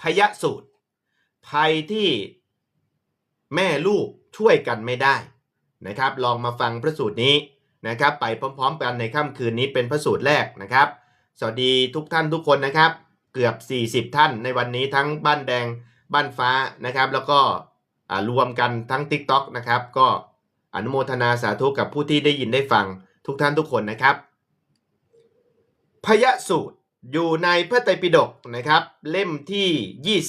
พยสูตร ภัยที่แม่ลูกช่วยกันไม่ได้นะครับ ลองมาฟังพระสูตรนี้นะครับ ไปพร้อมๆกันในค่ำคืนนี้เป็นพระสูตรแรกนะครับ สวัสดีทุกท่านทุกคนนะครับ เกือบ 40 ท่านในวันนี้ทั้งบ้านแดงบ้านฟ้านะครับ แล้วก็รวมกันทั้ง TikTok นะครับ ก็อนุโมทนาสาธุกับผู้ที่ได้ยินได้ฟังทุกท่านทุกคนนะครับพยสูตร อยู่ในพระไตรปิฎกนะครับ เล่มที่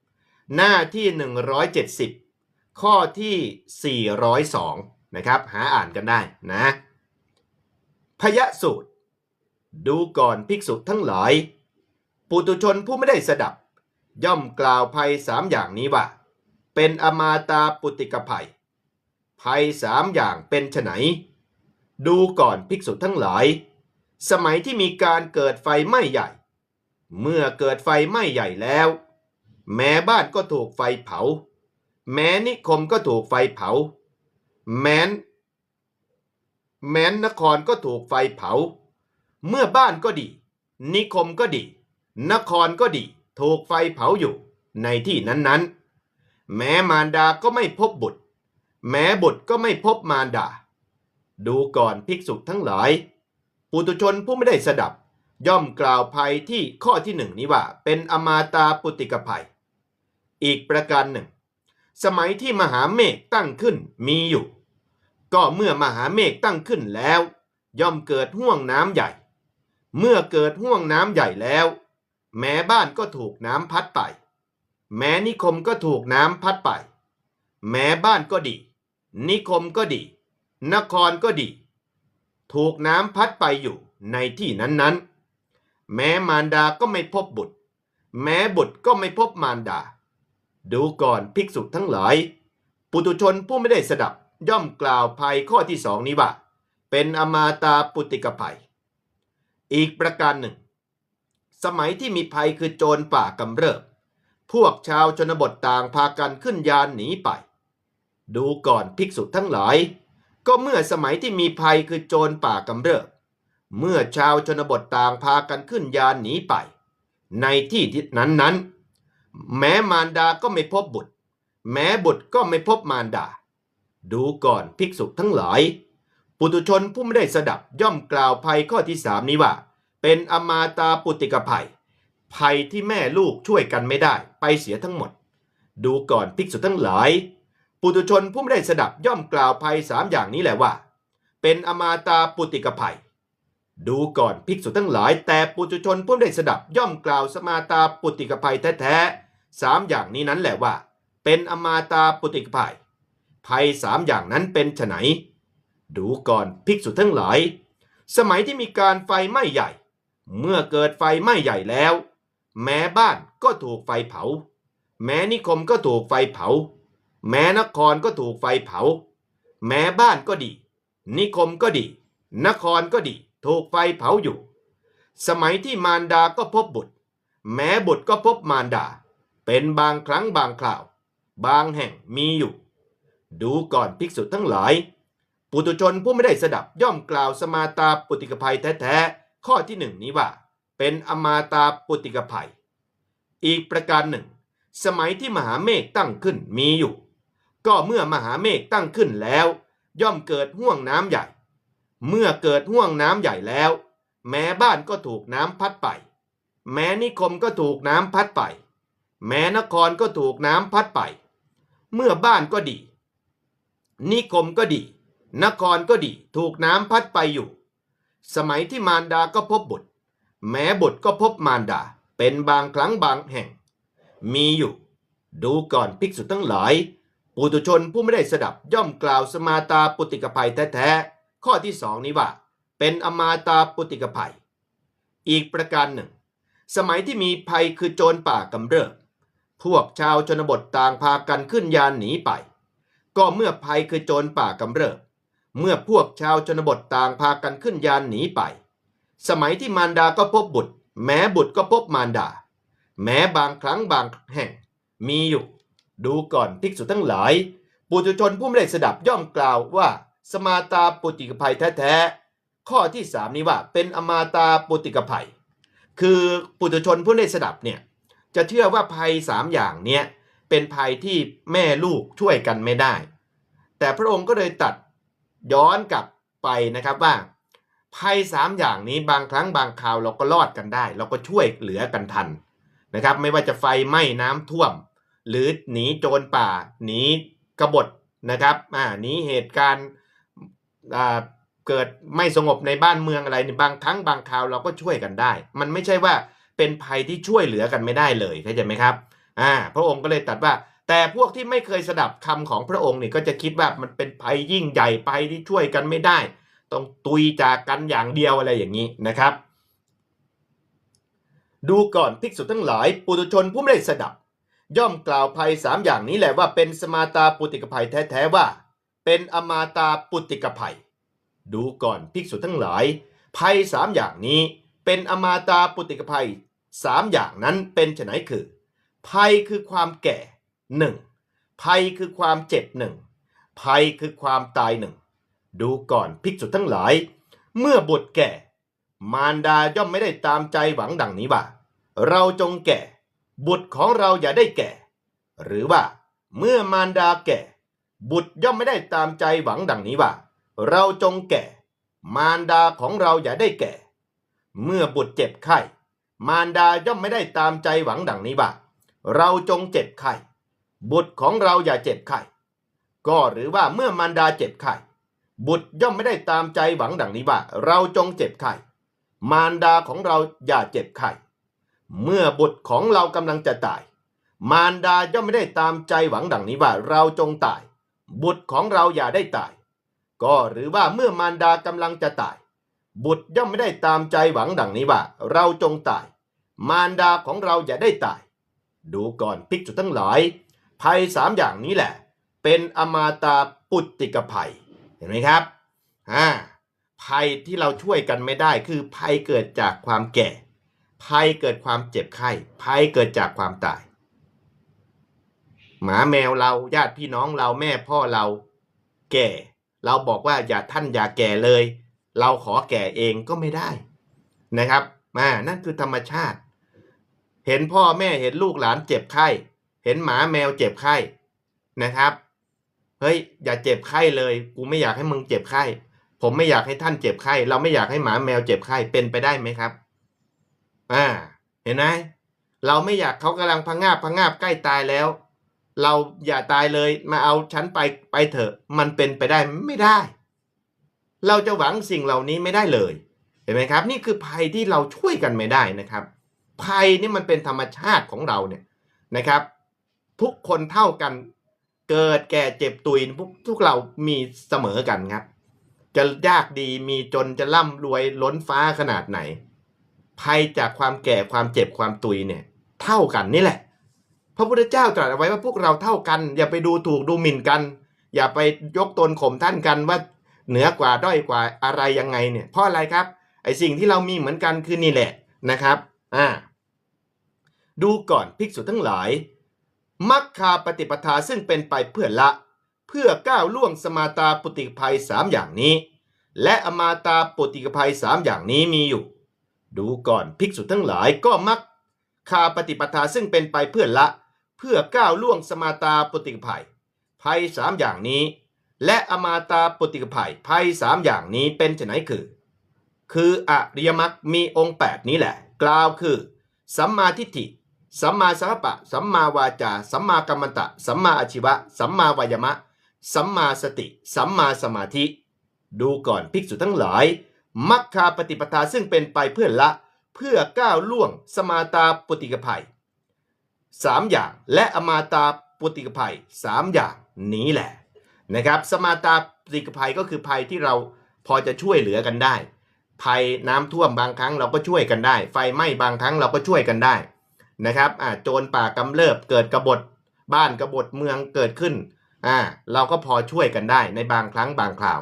20 หน้าที่ 170 ข้อที่ 402 นะครับ หาอ่านกันได้นะพยสูตร ดูก่อนภิกษุทั้งหลาย ปุตุชนผู้ไม่ได้สดับ ย่อมกล่าวภัยสามอย่างนี้ว่า เป็นอมาตาปุติกภัย ภัยสามอย่างเป็นไฉนดูก่อนภิกษุทั้งหลาย สมัยที่มีการเกิดไฟไหม้ใหญ่ เมื่อเกิดไฟไหม้ใหญ่แล้ว แม้บ้านก็ถูกไฟเผา แม้นิคมก็ถูกไฟเผา แม้น แม้นนครก็ถูกไฟเผา เมื่อบ้านก็ดี นิคมก็ดี นครก็ดี ถูกไฟเผาอยู่ในที่นั้นๆ แม้มารดาก็ไม่พบบุตร แม้บุตรก็ไม่พบมารดา ดูก่อนภิกษุทั้งหลาย ปุตุชนผู้ไม่ได้สดับ ย่อมกล่าวภัยที่ข้อที่หนึ่งนี้ว่า เป็นอมาตาปุติกภัย อีกประการหนึ่ง สมัยที่มหาเมฆตั้งขึ้นมีอยู่ ก็เมื่อมหาเมฆตั้งขึ้นแล้ว ย่อมเกิดห่วงน้ำใหญ่ เมื่อเกิดห่วงน้ำใหญ่แล้ว แม้บ้านก็ถูกน้ำพัดไป แม้นิคมก็ถูกน้ำพัดไป แม้บ้านก็ดี นิคมก็ดี นครก็ดี ถูกน้ำพัดไปอยู่ในที่นั้นๆ แม้มารดาก็ไม่พบบุตร แม้บุตรก็ไม่พบมารดา ดูก่อนภิกษุทั้งหลาย ปุตุชนผู้ไม่ได้สดับย่อมกล่าวภัยข้อที่สองนี้ว่า เป็นอมาตาปุติกภัย อีกประการหนึ่ง สมัยที่มีภัยคือโจรป่ากำเริบ พวกชาวชนบทต่างพากันขึ้นยานหนีไป ดูก่อนภิกษุทั้งหลาย ก็เมื่อสมัยที่มีภัยคือโจรป่ากำเริบ เมื่อชาวชนบทต่างพากันขึ้นยานหนีไป ในที่นั้นนั้น แม้มารดาก็ไม่พบบุตร แม้บุตรก็ไม่พบมารดา ดูก่อนภิกษุทั้งหลาย ปุตุชนผู้ไม่ได้สดับย่อมกล่าวภัยข้อที่สามนี้ว่า เป็นอมาตาปุติกภัย ภัยที่แม่ลูกช่วยกันไม่ได้ ไปเสียทั้งหมด ดูก่อนภิกษุทั้งหลาย ปุตุชนผู้ไม่ได้สดับย่อมกล่าวภัยสามอย่างนี้แหละว่า เป็นอมาตาปุติกภัย ดูก่อนภิกษุทั้งหลาย แต่ปุตุชนผู้ไม่ได้สดับย่อมกล่าวสมาตาปุติกภัยแท้ๆสามอย่างนี้นั้นแหละว่า เป็นอมาตาปุติกภัย ภัยสามอย่างนั้นเป็นไฉนดูก่อนภิกษุทั้งหลาย สมัยที่มีการไฟไหม้ใหญ่ เมื่อเกิดไฟไหม้ใหญ่แล้ว แม้บ้านก็ถูกไฟเผา แม้นิคมก็ถูกไฟเผา แม้นครก็ถูกไฟเผา แม้บ้านก็ดี นิคมก็ดี นครก็ดี ถูกไฟเผาอยู่ สมัยที่มารดาก็พบบุตร แม้บุตรก็พบมารดา เป็นบางครั้งบางคราว บางแห่งมีอยู่ ดูก่อนภิกษุทั้งหลาย ปุตุชนผู้ไม่ได้สดับย่อมกล่าวสมาตาปุติกภัยแท้ๆ ข้อที่หนึ่งนี้ว่า เป็นอมาตาปุติกภัย อีกประการหนึ่ง สมัยที่มหาเมฆตั้งขึ้นมีอยู่ ก็เมื่อมหาเมฆตั้งขึ้นแล้ว ย่อมเกิดห่วงน้ำใหญ่ เมื่อเกิดห่วงน้ำใหญ่แล้ว แม้บ้านก็ถูกน้ำพัดไป แม้นิคมก็ถูกน้ำพัดไป แม้นครก็ถูกน้ำพัดไป เมื่อบ้านก็ดี นิคมก็ดี นครก็ดีถูกน้ำพัดไปอยู่ สมัยที่มารดาก็พบบุตร แม้บุตรก็พบมารดาเป็นบางครั้งบางแห่ง มีอยู่ ดูก่อนภิกษุทั้งหลาย ปุตุชนผู้ไม่ได้สดับย่อมกล่าวสมาตาปุติกภัยแท้ๆ ข้อที่สองนี้ว่า เป็นอมาตาปุติกภัย อีกประการหนึ่ง สมัยที่มีภัยคือโจรป่ากำเริบพวกชาวชนบทต่างพากันขึ้นยานหนีไป ก็เมื่อภัยคือโจรป่ากำเริบ เมื่อพวกชาวชนบทต่างพากันขึ้นยานหนีไป สมัยที่มารดาก็พบบุตร แม้บุตรก็พบมารดา แม้บางครั้งบางแห่งมีอยู่ ดูก่อนภิกษุทั้งหลาย ปุถุชนผู้ไม่ได้สดับย่อมกล่าวว่า สมาตาปุติกภัยแท้ๆข้อที่สามนี้ว่าเป็นอมาตาปุติกภัย คือปุถุชนผู้ได้สดับเนี่ยจะเชื่อว่าภัยสามอย่างเนี้ยเป็นภัยที่แม่ลูกช่วยกันไม่ได้ แต่พระองค์ก็เลยตัดย้อนกลับไปนะครับว่า ภัยสามอย่างนี้บางครั้งบางคราวเราก็รอดกันได้ เราก็ช่วยเหลือกันทันนะครับ ไม่ว่าจะไฟไหม้น้ำท่วม หรือหนีโจรป่า หนีกบฏนะครับอ่าหนีเหตุการณ์อ่าเกิดไม่สงบในบ้านเมืองอะไรบางครั้งบางคราวเราก็ช่วยกันได้ มันไม่ใช่ว่าเป็นภัยที่ช่วยเหลือกันไม่ได้เลยเข้าใจไหมครับอ่าพระองค์ก็เลยตัดว่า แต่พวกที่ไม่เคยสดับคำของพระองค์นี่ก็จะคิดว่ามันเป็นภัยยิ่งใหญ่ภัยที่ช่วยกันไม่ได้ ต้องตุยจากกันอย่างเดียวอะไรอย่างนี้นะครับ ดูก่อนภิกษุทั้งหลาย ปุถุชนผู้ไม่ได้สดับ ย่อมกล่าวภัยสามอย่างนี้แหละว่าเป็นสมาตาปุติกภัยแท้ๆว่า เป็นอมาตาปุติกภัย ดูก่อนภิกษุทั้งหลาย ภัยสามอย่างนี้เป็นอมาตาปุติกภัยสามอย่างนั้นเป็นไฉนคือ ภัยคือความแก่หนึ่งภัยคือความเจ็บหนึ่งภัยคือความตายหนึ่งดูก่อนภิกษุทั้งหลาย เมื่อบุตรแก่ มารดาย่อมไม่ได้ตามใจหวังดังนี้ว่า เราจงแก่ บุตรของเราอย่าได้แก่ หรือว่า เมื่อมารดาแก่ บุตรย่อมไม่ได้ตามใจหวังดังนี้ว่า เราจงแก่ มารดาของเราอย่าได้แก่ เมื่อบุตรเจ็บไข้ มารดาย่อมไม่ได้ตามใจหวังดังนี้ว่า เราจงเจ็บไข้ บุตรของเราอย่าเจ็บไข้ ก็หรือว่าเมื่อมารดาเจ็บไข้บุตรย่อมไม่ได้ตามใจหวังดังนี้ว่า เราจงเจ็บไข้ มารดาของเราอย่าเจ็บไข้ เมื่อบุตรของเรากำลังจะตาย มารดาย่อมไม่ได้ตามใจหวังดังนี้ว่าเราจงตาย บุตรของเราอย่าได้ตาย ก็หรือว่าเมื่อมารดากำลังจะตาย บุตรย่อมไม่ได้ตามใจหวังดังนี้ว่า เราจงตาย มารดาของเราอย่าได้ตาย ดูก่อนภิกษุทั้งหลาย ภัยสามอย่างนี้แหละ เป็นอมาตาปุตติกภัย เห็นไหมครับอ่าภัยที่เราช่วยกันไม่ได้คือภัยเกิดจากความแก่ ภัยเกิดความเจ็บไข้ภัยเกิดจากความตาย หมาแมวเราญาติพี่น้องเราแม่พ่อเรา แก่ เราบอกว่าอย่าท่านอย่าแก่เลย เราขอแก่เองก็ไม่ได้นะครับมานั่นคือธรรมชาติ เห็นพ่อแม่เห็นลูกหลานเจ็บไข้ เห็นหมาแมวเจ็บไข้นะครับเฮ้ยอย่าเจ็บไข้เลย กูไม่อยากให้มึงเจ็บไข้ ผมไม่อยากให้ท่านเจ็บไข้ เราไม่อยากให้หมาแมวเจ็บไข้เป็นไปได้ไหมครับ อ่าเห็นไหมเราไม่อยากเขากำลังพังงาบพังงาบใกล้ตายแล้ว เราอย่าตายเลยมาเอาฉันไปไปเถอะ มันเป็นไปได้ไม่ได้ เราจะหวังสิ่งเหล่านี้ไม่ได้เลยเห็นไหมครับ นี่คือภัยที่เราช่วยกันไม่ได้นะครับ ภัยนี่มันเป็นธรรมชาติของเราเนี่ยนะครับ ทุกคนเท่ากันเกิดแก่เจ็บตุยพวกทุกเรามีเสมอกันครับ จะยากดีมีจนจะร่ำรวยล้นฟ้าขนาดไหน ภัยจากความแก่ความเจ็บความตุยเนี่ยเท่ากันนี่แหละ พระพุทธเจ้าตรัสเอาไว้ว่าพวกเราเท่ากัน อย่าไปดูถูกดูหมิ่นกัน อย่าไปยกตนข่มท่านกันว่าเหนือกว่าด้อยกว่าอะไรยังไงเนี่ยเพราะอะไรครับไอสิ่งที่เรามีเหมือนกันคือนี่แหละนะครับอ่าดูก่อนภิกษุทั้งหลายมัคคาปฏิปทาซึ่งเป็นไปเพื่อละ เพื่อก้าวล่วงสมาตาปุติภัยสามอย่างนี้ และอมาตาปุติภัยสามอย่างนี้มีอยู่ ดูก่อนภิกษุทั้งหลายก็มักคาปฏิปทาซึ่งเป็นไปเพื่อละ เพื่อก้าวล่วงสมาตาปุติภัยภัยสามอย่างนี้ และอมาตาปุติภัยภัยสามอย่างนี้เป็นไฉนคือ คืออริยมรรคมีองค์แปดนี้แหละ กล่าวคือ สัมมาทิฏฐิ สัมมาสังกัปปะ สัมมาวาจา สัมมากัมมันตะ สัมมาอาชีวะ สัมมาวายมะ สัมมาสติ สัมมาสมาธิ ดูก่อนภิกษุทั้งหลาย มัคคาปฏิปทาซึ่งเป็นไปเพื่อละเพื่อก้าวล่วงสมาตาปุติกภัยสามอย่างและอมาตาปุติกภัยสามอย่างนี้แหละนะครับสมาตาปุติกภัยก็คือภัยที่เราพอจะช่วยเหลือกันได้ ภัยน้ำท่วมบางครั้งเราก็ช่วยกันได้ ไฟไหม้บางครั้งเราก็ช่วยกันได้นะครับอ่าโจรป่ากำเริบเกิดกบฏบ้านกบฏเมืองเกิดขึ้นอ่าเราก็พอช่วยกันได้ในบางครั้งบางคราว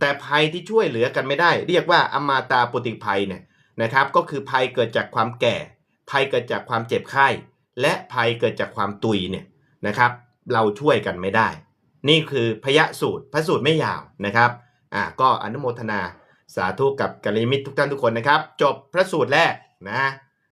แต่ภัยที่ช่วยเหลือกันไม่ได้ เรียกว่าอมาตาปุติภัยเนี่ยนะครับ ก็คือภัยเกิดจากความแก่ ภัยเกิดจากความเจ็บไข้ และภัยเกิดจากความตุยเนี่ยนะครับ เราช่วยกันไม่ได้ นี่คือพยสูตรพระสูตรไม่ยาวนะครับอ่าก็อนุโมทนาสาธุกับกัลยาณมิตรทุกท่านทุกคนนะครับ จบพระสูตรแรกนะ